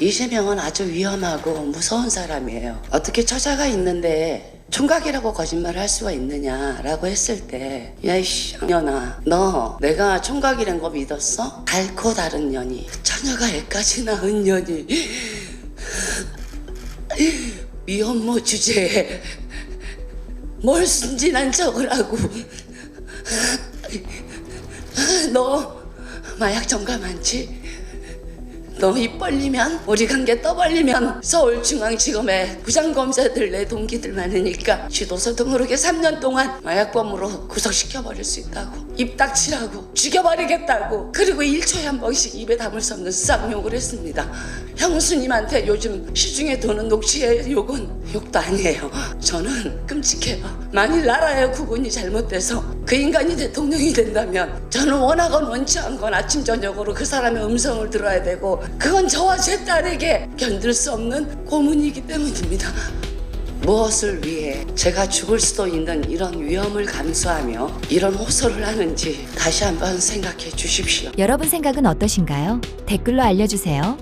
이재명은 아주 위험하고 무서운 사람이에요. 어떻게 처자가 있는데 총각이라고 거짓말을 할 수가 있느냐라고 했을 때, 야, 이씨, 년아, 너 내가 총각이란 거 믿었어? 달고 다른 년이, 처녀가 애까지 낳은 년이, 미혼모 주제에 뭘 순진한 척을 하고, 너 마약 전가 많지? 너입 벌리면 우리 관계 떠벌리면 서울중앙지검에 부장검사들 내 동기들 많으니까 지도서도 모르게 3년 동안 마약범으로 구속시켜버릴 수 있다고 입 닥치라고 죽여버리겠다고. 그리고 1초에 한 번씩 입에 담을 수 없는 쌍욕을 했습니다. 형수님한테 요즘 시중에 도는 녹취의 욕은 욕도 아니에요. 저는 끔찍해요. 만일 나라의 구분이 잘못돼서 그 인간이 대통령이 된다면 저는 원하건 원치 않건 아침 저녁으로 그 사람의 음성을 들어야 되고 그건 저와 제 딸에게 견딜 수 없는 고문이기 때문입니다. 무엇을 위해 제가 죽을 수도 있는 이런 위험을 감수하며 이런 호소를 하는지 다시 한번 생각해 주십시오. 여러분 생각은 어떠신가요? 댓글로 알려주세요.